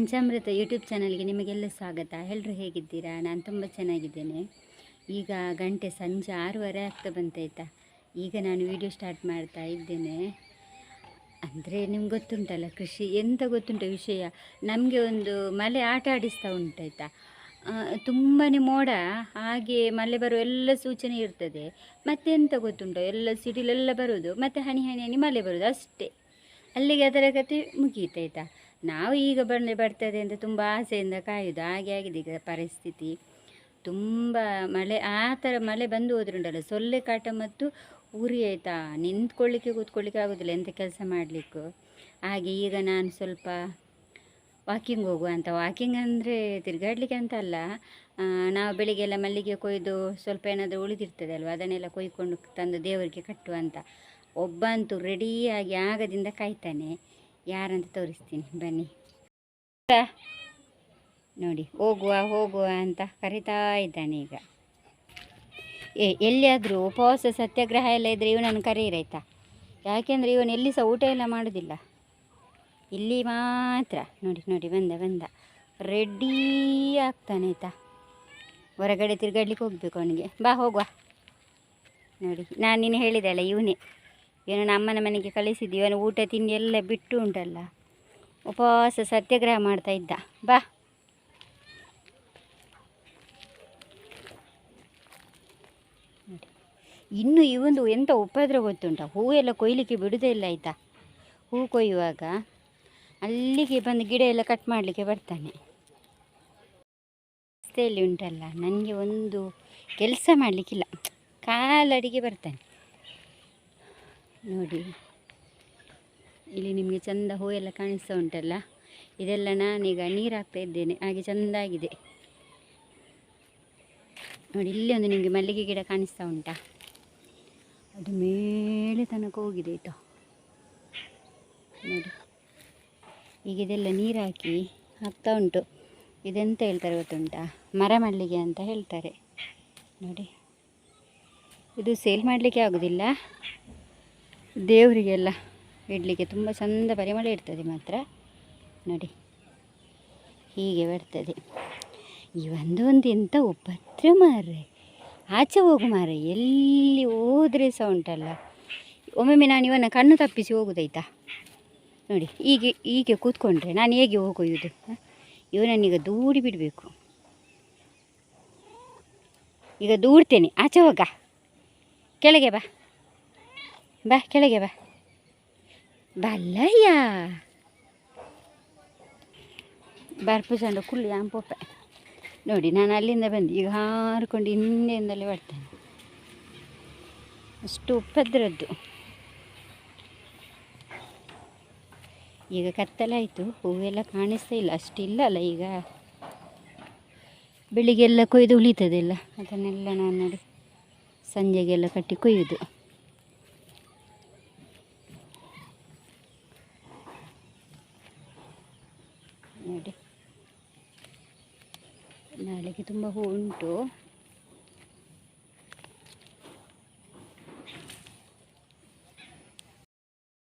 ಪಂಚಾಮೃತ ಯೂಟ್ಯೂಬ್ ಚಾನಲ್ಗೆ ನಿಮಗೆಲ್ಲ ಸ್ವಾಗತ. ಎಲ್ಲರೂ ಹೇಗಿದ್ದೀರಾ? ನಾನು ತುಂಬ ಚೆನ್ನಾಗಿದ್ದೇನೆ. ಈಗ ಗಂಟೆ ಸಂಜೆ ಆರೂವರೆ ಆಗ್ತಾ ಬಂತಾಯ್ತಾ ಈಗ ನಾನು ವಿಡಿಯೋ ಸ್ಟಾರ್ಟ್ ಮಾಡ್ತಾ ಇದ್ದೇನೆ. ಅಂದರೆ ನಿಮ್ಗೆ ಗೊತ್ತುಂಟಲ್ಲ ಕೃಷಿ, ಎಂತ ಗೊತ್ತುಂಟ ವಿಷಯ? ನಮಗೆ ಒಂದು ಮಳೆ ಆಟ ಆಡಿಸ್ತಾ ಉಂಟಾಯ್ತಾ ತುಂಬಾ ಮೋಡ, ಹಾಗೆ ಮಳೆ ಬರುವ ಎಲ್ಲ ಸೂಚನೆ ಇರ್ತದೆ. ಮತ್ತೆ ಎಂತ ಗೊತ್ತುಂಟು? ಎಲ್ಲ ಸಿಡಿಲೆಲ್ಲ ಬರೋದು, ಮತ್ತು ಹನಿ ಹನಿ ಹನಿ ಮಳೆ ಬರೋದು ಅಷ್ಟೇ. ಅಲ್ಲಿಗೆ ಅದರ ಕತೆ ಮುಗೀತಾಯ್ತಾ ನಾವು ಈಗ ಬಂದರೆ ಬರ್ತದೆ ಅಂತ ತುಂಬ ಆಸೆಯಿಂದ ಕಾಯುವುದು ಹಾಗೆ ಆಗಿದೆ ಈಗ ಪರಿಸ್ಥಿತಿ. ತುಂಬ ಮಳೆ, ಆ ಥರ ಮಳೆ ಬಂದು ಹೋದ್ರುಂಟಲ್ಲ, ಸೊಳ್ಳೆ ಕಾಟ ಮತ್ತು ಉರಿ ಆಯಿತಾ? ನಿಂತ್ಕೊಳ್ಳಿಕ್ಕೆ, ಕೂತ್ಕೊಳ್ಳಿಕ್ಕೆ ಆಗೋದಿಲ್ಲ ಎಂಥ ಕೆಲಸ ಮಾಡಲಿಕ್ಕೂ. ಹಾಗೆ ಈಗ ನಾನು ಸ್ವಲ್ಪ ವಾಕಿಂಗ್ ಹೋಗುವ ಅಂತ. ವಾಕಿಂಗ್ ಅಂದರೆ ತಿರುಗಾಡಲಿಕ್ಕೆ ಅಂತ ಅಲ್ಲ. ನಾವು ಬೆಳಿಗ್ಗೆಲ್ಲ ಮಲ್ಲಿಗೆ ಕೊಯ್ದು ಸ್ವಲ್ಪ ಏನಾದರೂ ಉಳಿದಿರ್ತದೆ ಅಲ್ವ? ಅದನ್ನೆಲ್ಲ ಕೊಯ್ಕೊಂಡು ತಂದು ದೇವರಿಗೆ ಕಟ್ಟುವಂತ ಒಬ್ಬ ಅಂತೂ ರೆಡಿಯಾಗಿ ಆಗದಿಂದ ಕಾಯ್ತಾನೆ. ಯಾರಂತ ತೋರಿಸ್ತೀನಿ, ಬನ್ನಿ. ನೋಡಿ, ಹೋಗುವ ಹೋಗುವ ಅಂತ ಕರಿತಾ ಇದ್ದಾನೆ ಈಗ. ಏ, ಎಲ್ಲಿಯಾದರೂ ಉಪವಾಸ, ಸತ್ಯಾಗ್ರಹ ಎಲ್ಲ ಇದ್ದರೆ ಇವನನ್ನು ಕರೀರಾಯ್ತಾ ಯಾಕೆಂದರೆ ಇವನು ಎಲ್ಲಿ ಸಹ ಊಟ ಎಲ್ಲ ಮಾಡೋದಿಲ್ಲ. ಇಲ್ಲಿ ಮಾತ್ರ. ನೋಡಿ ನೋಡಿ, ಬಂದ ಬಂದ. ರೆಡಿ ಆಗ್ತಾನೆ, ಆಯ್ತಾ? ಹೊರಗಡೆ ತಿರುಗಾಡ್ಲಿಕ್ಕೆ ಹೋಗಬೇಕು ಅವನಿಗೆ. ಬಾ, ಹೋಗುವ. ನೋಡಿ, ನಾನು ನೀನು ಹೇಳಿದೆ ಅಲ್ಲ ಇವನೇ. ಇವನು ಅಮ್ಮನ ಮನೆಗೆ ಕಳಿಸಿದ್ದು ಇವನು ಊಟ ತಿಂಡಿ ಎಲ್ಲ ಬಿಟ್ಟು ಉಂಟಲ್ಲ. ಉಪವಾಸ ಸತ್ಯಾಗ್ರಹ ಮಾಡ್ತಾ ಇದ್ದ. ಬಾ. ಇನ್ನು ಇವಂದು ಎಂಥ ಉಪದ್ರ ಗೊತ್ತುಂಟ? ಹೂವೆಲ್ಲ ಕೊಯ್ಲಿಕ್ಕೆ ಬಿಡುವುದೇ ಇಲ್ಲ ಆಯಿತಾ? ಹೂ ಕೊಯ್ಯುವಾಗ ಅಲ್ಲಿಗೆ ಬಂದು ಗಿಡ ಎಲ್ಲ ಕಟ್ ಮಾಡಲಿಕ್ಕೆ ಬರ್ತಾನೆ. ರಸ್ತೆಯಲ್ಲಿ ಉಂಟಲ್ಲ, ನನಗೆ ಒಂದು ಕೆಲಸ ಮಾಡಲಿಕ್ಕಿಲ್ಲ. ಕಾಲಡಿಗೆ ಬರ್ತಾನೆ. ನೋಡಿ. ಇಲ್ಲಿ ನಿಮಗೆ ಚಂದ ಎಲ್ಲ ಕಾಣಿಸ್ತಾ ಉಂಟಲ್ಲ? ಇದೆಲ್ಲ ನಾನೀಗ ನೀರು ಹಾಕ್ತಾ ಇದ್ದೇನೆ. ಹಾಗೆ ಚೆಂದಾಗಿದೆ. ನೋಡಿ, ಇಲ್ಲಿ ಒಂದು ನಿಮಗೆ ಮಲ್ಲಿಗೆ ಗಿಡ ಕಾಣಿಸ್ತಾ ಉಂಟಾ? ಅದು ಮೇಲೆ ತನಕ ಹೋಗಿದೆ ಆಯಿತಾ ನೋಡಿ. ಈಗ ಇದೆಲ್ಲ ನೀರು ಹಾಕಿ ಹಾಕ್ತಾ ಉಂಟು. ಇದೆಂತ ಹೇಳ್ತಾರೆ ಗೊತ್ತುಂಟಾ? ಮರ ಮಲ್ಲಿಗೆ ಅಂತ ಹೇಳ್ತಾರೆ. ನೋಡಿ. ಇದು ಸೇಲ್ ಮಾಡಲಿಕ್ಕೆ ಆಗೋದಿಲ್ಲ. ದೇವರಿಗೆಲ್ಲ ಇಡಲಿಕ್ಕೆ ತುಂಬ ಚಂದ ಪರಿಮಳ ಇರ್ತದೆ ಮಾತ್ರ. ನೋಡಿ, ಹೀಗೆ ಬರ್ತದೆ. ಈ ಒಂದು ಎಂಥ ಒಬ್ಬತ್ರ ಮಾರ್ರೆ. ಆಚೆ ಹೋಗು ಮಾರ್ರೆ, ಎಲ್ಲಿ ಹೋದರೆ ಸಹ ಉಂಟಲ್ಲ. ಒಮ್ಮೊಮ್ಮೆ ನಾನು ಇವನ್ನ ಕಣ್ಣು ತಪ್ಪಿಸಿ ಹೋಗುದಾಯ್ತಾ? ನೋಡಿ, ಹೀಗೆ ಹೀಗೆ ಕೂತ್ಕೊಂಡ್ರೆ ನಾನು ಹೇಗೆ ಇವನ ಇವನನ್ನೀಗ ದೂಡಿ ಬಿಡಬೇಕು. ಈಗ ದೂಡ್ತೇನೆ. ಆಚೆ ಹೋಗ. ಕೆಳಗೆ ಬಾ. ಬಾ, ಕೆಳಗೆ ಬಾ. ಬಲ್ಲಯ್ಯ. ಬರ್ಪು ಚಂಡ ಕುಳ್ಳಿ ಅಂಪೊಪ್ಪ ನೋಡಿ, ನಾನು ಅಲ್ಲಿಂದ ಬಂದು. ಈಗ ಹಾರಿಕೊಂಡು ಹಿಂದೆಯಿಂದಲೇ ಬರ್ತೇನೆ. ಅಷ್ಟು ಉಪ್ಪದ್ರದ್ದು ಈಗ ಕತ್ತಲಾಯಿತು, ಹೂವೆಲ್ಲ ಕಾಣಿಸ್ತಾ ಇಲ್ಲ. ಅಷ್ಟಿಲ್ಲ ಅಲ್ಲ ಈಗ. ಬೆಳಿಗ್ಗೆಲ್ಲ ಕೊಯ್ದು ಉಳಿತದೆಲ್ಲ. ಅದನ್ನೆಲ್ಲ ನಾನು ನೋಡಿ, ಸಂಜೆಗೆಲ್ಲ ಕಟ್ಟಿ ಕೊಯ್ಯುವುದು ನೋಡಿ ನಾಳೆಗೆ ತುಂಬ ಹೂ ಉಂಟು.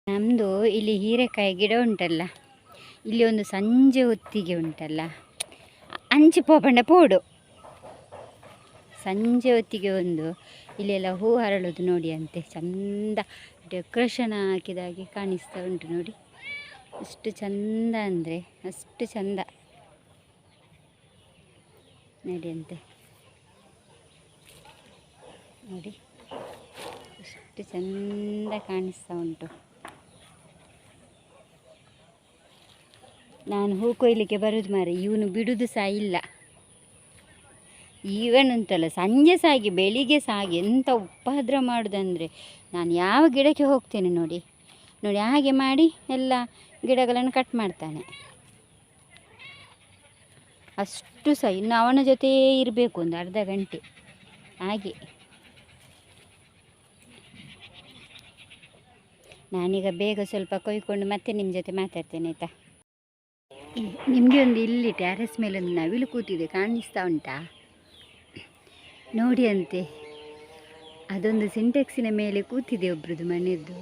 ನಮ್ಮದು ಇಲ್ಲಿ ಹೀರೆಕಾಯಿ ಗಿಡ ಉಂಟಲ್ಲ, ಇಲ್ಲಿ ಒಂದು ಸಂಜೆ ಹೊತ್ತಿಗೆ ಉಂಟಲ್ಲ. ಅಂಚಿ ಪೋಪಂಡ ಪೋಡು ಸಂಜೆ ಹೊತ್ತಿಗೆ ಒಂದು ಇಲ್ಲೆಲ್ಲ ಹೂ ಹರಳೋದು ನೋಡಿ ಅಂತೆ, ಚಂದ ಡೆಕೋರೇಷನ್ ಹಾಕಿದಾಗೆ ಕಾಣಿಸ್ತಾ ಉಂಟು ನೋಡಿ. ಎಷ್ಟು ಚಂದ ಅಂದರೆ, ಅಷ್ಟು ಚಂದ. ನೋಡಿ ಅಂತೆ. ನೋಡಿ, ಎಷ್ಟು ಚಂದ ಕಾಣಿಸ್ತಾ ಉಂಟು. ನಾನು ಹೂ ಕೊಯ್ಲಿಕ್ಕೆ ಬರೋದು ಮಾರೆ, ಇವನು ಬಿಡುದು ಸಹ ಇಲ್ಲ. ಉಂಟಲ್ಲ ಸಂಜೆ ಸಹ ಹಾಗೆ ಬೆಳಿಗ್ಗೆ ಸಹ ಎಂಥ ಉಪದ್ರ ಮಾಡೋದಂದರೆ, ನಾನು ಯಾವ ಗಿಡಕ್ಕೆ ಹೋಗ್ತೇನೆ ನೋಡಿ. ನೋಡಿ, ಹಾಗೆ ಮಾಡಿ ಎಲ್ಲ ಗಿಡಗಳನ್ನು ಕಟ್ ಮಾಡ್ತಾನೆ. ಅಷ್ಟು ಸಹ. ಇನ್ನು ಅವನ ಜೊತೆ ಇರಬೇಕು ಒಂದು ಅರ್ಧ ಗಂಟೆ. ಹಾಗೆ. ನಾನೀಗ ಬೇಗ ಸ್ವಲ್ಪ ಕೊಯ್ಕೊಂಡು ಮತ್ತೆ ನಿಮ್ಮ ಜೊತೆ ಮಾತಾಡ್ತೇನೆ ಆಯಿತಾ? ನಿಮಗೆ ಒಂದು ಇಲ್ಲಿ ಟ್ಯಾರೆಸ್ ಮೇಲೆ ಒಂದು ನವಿಲು ಕೂತಿದೆ. ಕಾಣಿಸ್ತಾ ಉಂಟಾ? ನೋಡಿ ಅಂತೆ. ಅದೊಂದು ಸಿಂಟೆಕ್ಸಿನ ಮೇಲೆ ಕೂತಿದೆ ಒಬ್ರದ್ದು ಮನೆಯದ್ದು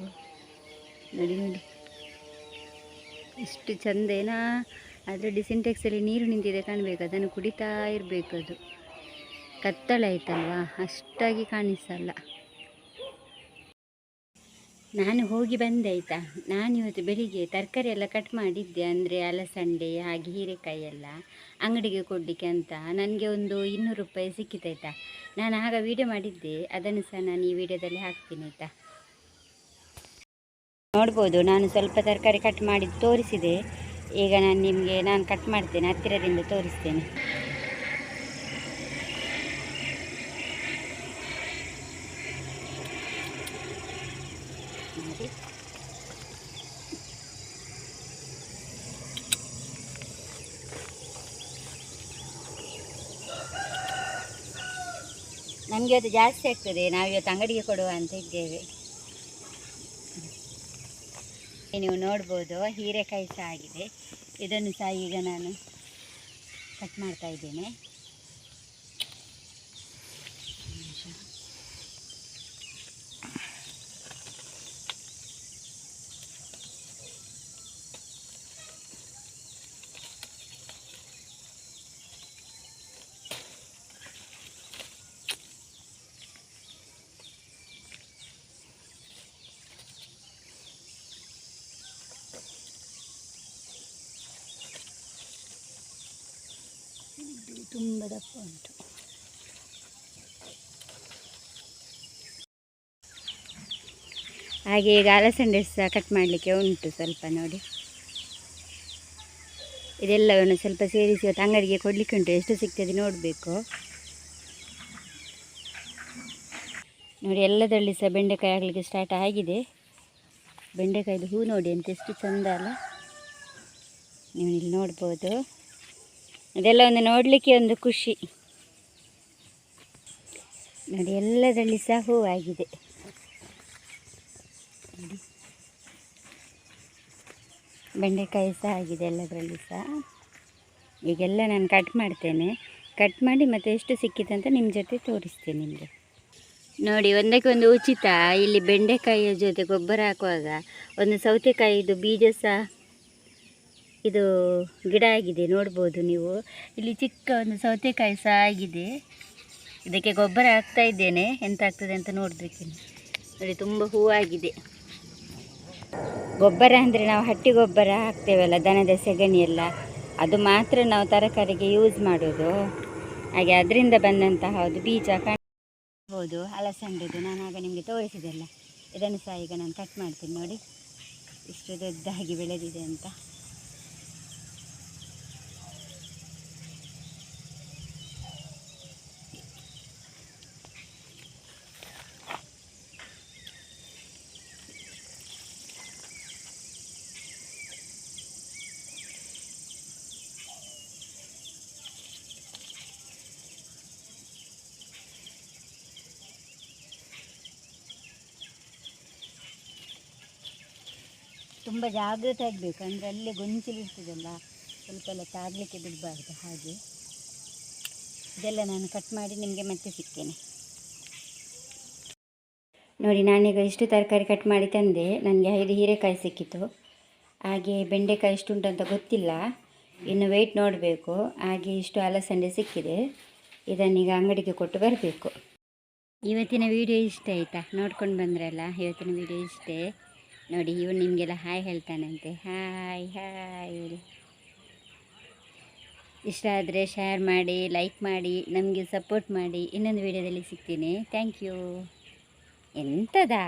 ನೋಡಿ ನೋಡಿ. ಎಷ್ಟು ಚಂದ ಏನಾ? ಆದರೆ ಡಿಸಿಂಟೆಕ್ಸಲ್ಲಿ ನೀರು ನಿಂತಿದೆ ಕಾಣಬೇಕು, ಅದನ್ನು ಕುಡಿತಾ ಇರಬೇಕು ಅದು. ಕತ್ತಳೆ ಆಯ್ತಲ್ವಾ? ಅಷ್ಟಾಗಿ ಕಾಣಿಸಲ್ಲ. ನಾನು ಹೋಗಿ ಬಂದೆ ಆಯಿತಾ? ನಾನು ಇವತ್ತು ಬೆಳಿಗ್ಗೆ ತರಕಾರಿ ಎಲ್ಲ ಕಟ್ ಮಾಡಿದ್ದೆ, ಅಂದರೆ ಅಲಸಂಡೆ, ಹಾಗೆ ಹೀರೆಕಾಯಿ ಎಲ್ಲ ಅಂಗಡಿಗೆ ಕೊಡಲಿಕ್ಕೆ ಅಂತ. ನನಗೆ ಒಂದು ಇನ್ನೂರು ರೂಪಾಯಿ ಸಿಕ್ಕಿತಾಯ್ತಾ ನಾನು ಆಗ ವೀಡಿಯೋ ಮಾಡಿದ್ದೆ, ಅದನ್ನು ಸಹ ನಾನು ಈ ವಿಡಿಯೋದಲ್ಲಿ ಹಾಕ್ತೀನಿ ಆಯಿತಾ? ನೋಡ್ಬೋದು, ನಾನು ಸ್ವಲ್ಪ ತರಕಾರಿ ಕಟ್ ಮಾಡಿ ತೋರಿಸಿದೆ. ಈಗ ನಾನು ನಿಮಗೆ, ನಾನು ಕಟ್ ಮಾಡ್ತೇನೆ, ಹತ್ತಿರದಿಂದ ತೋರಿಸ್ತೇನೆ. ನಮಗೆ ಅದು ಜಾಸ್ತಿ ಆಗ್ತದೆ ನಾವಿವತ್ತು ಅಂಗಡಿಗೆ ಕೊಡುವ ಅಂತ ಇದ್ದೇವೆ. ನೀವು ನೋಡ್ಬೋದು, ಹೀರೆಕಾಯಿ ಸಹ ಆಗಿದೆ. ಇದನ್ನು ಸಹ ಈಗ ನಾನು ಕಟ್ ಮಾಡ್ತಾ ಇದ್ದೇನೆ. ತುಂಬ ದಪ್ಪ ಉಂಟು ಹಾಗೆ ಈಗ ಅಲಸಂಡೆ ಸಹ ಕಟ್ ಮಾಡಲಿಕ್ಕೆ ಉಂಟು ಸ್ವಲ್ಪ ನೋಡಿ. ಇದೆಲ್ಲವನ್ನು ಸ್ವಲ್ಪ ಸೇರಿಸಿ ಇವತ್ತು ಅಂಗಡಿಗೆ ಕೊಡಲಿಕ್ಕೆ ಉಂಟು. ಎಷ್ಟು ಸಿಗ್ತದೆ ನೋಡಬೇಕು. ನೋಡಿ, ಎಲ್ಲದರಲ್ಲಿ ಸಹ ಬೆಂಡೆಕಾಯಿ ಆಗಲಿಕ್ಕೆ ಸ್ಟಾರ್ಟ್ ಆಗಿದೆ. ಬೆಂಡೆಕಾಯಿದು ಹೂ ನೋಡಿ ಅಂತ ಎಷ್ಟು ಚಂದ ಅಲ್ಲ. ನೀವು ಇಲ್ಲಿ ನೋಡ್ಬೋದು. ಅದೆಲ್ಲ ಒಂದು ನೋಡಲಿಕ್ಕೆ ಒಂದು ಖುಷಿ. ನೋಡಿ, ಎಲ್ಲದರಲ್ಲಿ ಸಹ ಹೂವಾಗಿದೆ. ಬೆಂಡೆಕಾಯಿ ಸಹ ಆಗಿದೆ ಎಲ್ಲದರಲ್ಲಿ ಸಹ. ಈಗೆಲ್ಲ ನಾನು ಕಟ್ ಮಾಡ್ತೇನೆ. ಕಟ್ ಮಾಡಿ ಮತ್ತೆ ಎಷ್ಟು ಸಿಕ್ಕಿತಂತ ನಿಮ್ಮ ಜೊತೆ ತೋರಿಸ್ತೇನೆ ನಿಮಗೆ. ನೋಡಿ, ಒಂದಕ್ಕೆ ಒಂದು ಉಚಿತ. ಇಲ್ಲಿ ಬೆಂಡೆಕಾಯಿಯ ಜೊತೆ ಗೊಬ್ಬರ ಹಾಕುವಾಗ ಒಂದು ಸೌತೆಕಾಯಿದು ಬೀಜ ಸಹ ಇದು ಗಿಡ ಆಗಿದೆ, ನೋಡ್ಬೋದು ನೀವು. ಇಲ್ಲಿ ಚಿಕ್ಕ ಒಂದು ಸೌತೆಕಾಯಿ ಸಹ ಆಗಿದೆ. ಇದಕ್ಕೆ ಗೊಬ್ಬರ ಹಾಕ್ತಾ ಇದ್ದೇನೆ. ಎಂತ ಆಗ್ತದೆ ಅಂತ ನೋಡಬೇಕು ನೋಡಿ, ತುಂಬ ಹೂವಾಗಿದೆ ಗೊಬ್ಬರ ಅಂದರೆ ನಾವು ಹಟ್ಟಿ ಗೊಬ್ಬರ ಹಾಕ್ತೇವಲ್ಲ, ದನದ ಸೆಗಣಿ ಎಲ್ಲ. ಅದು ಮಾತ್ರ ನಾವು ತರಕಾರಿಗೆ ಯೂಸ್ ಮಾಡೋದು. ಹಾಗೆ ಅದರಿಂದ ಬಂದಂತಹ ಒಂದು ಬೀಜ ಕಾಣಬಹುದು ಅಲಸಂಡೆದು ನಾನು ಆಗ ನಿಮಗೆ ತೋರಿಸಿದೆಲ್ಲ. ಇದನ್ನು ಸಹ ಈಗ ನಾನು ಕಟ್ ಮಾಡ್ತೀನಿ ನೋಡಿ. ಇಷ್ಟು ದೊಡ್ಡದಾಗಿ ಬೆಳೆದಿದೆ ಅಂತ. ತುಂಬ ಜಾಗ್ರತೆ ಆಗಬೇಕು. ಅಂದರೆ ಅಲ್ಲೇ ಗೊಂಚಲಿರ್ತದಲ್ಲ ಸ್ವಲ್ಪ ಎಲ್ಲ ತಾಗಲಿಕ್ಕೆ ಬಿಡಬಾರ್ದು ಹಾಗೆ. ಇದೆಲ್ಲ ನಾನು ಕಟ್ ಮಾಡಿ ನಿಮಗೆ ಮತ್ತೆ ಸಿಗ್ತೇನೆ. ನೋಡಿ, ನಾನೀಗ ಇಷ್ಟು ತರಕಾರಿ ಕಟ್ ಮಾಡಿ ತಂದೆ. ನನಗೆ ಐದು ಹೀರೆಕಾಯಿ ಸಿಕ್ಕಿತು. ಹಾಗೆ ಬೆಂಡೆಕಾಯಿ ಎಷ್ಟು ಉಂಟಂತ ಗೊತ್ತಿಲ್ಲ. ಇನ್ನು ವೆಯ್ಟ್ ನೋಡಬೇಕು. ಹಾಗೆ ಇಷ್ಟು ಅಲಸಂಡೆ ಸಿಕ್ಕಿದೆ. ಇದನ್ನೀಗ ಅಂಗಡಿಗೆ ಕೊಟ್ಟು ಬರಬೇಕು. ಇವತ್ತಿನ ವಿಡಿಯೋ ಇಷ್ಟ ಆಯಿತಾ? ನೋಡ್ಕೊಂಡು ಬಂದ್ರಲ್ಲ? ಇವತ್ತಿನ ವಿಡಿಯೋ ಇಷ್ಟೇ? ನೋಡಿ, ಇವನು ನಿಮಗೆಲ್ಲ ಹಾಯ್ ಹೇಳ್ತಾನಂತೆ. Hi hi. ಇಷ್ಟ ಆದರೆ ಶೇರ್ ಮಾಡಿ ಲೈಕ್ ಮಾಡಿ, ನಮಗೆ ಸಪೋರ್ಟ್ ಮಾಡಿ ಇನ್ನೊಂದು ವಿಡಿಯೋದಲ್ಲಿ ಸಿಗ್ತೀನಿ. Thank you ಎಂತದಾ?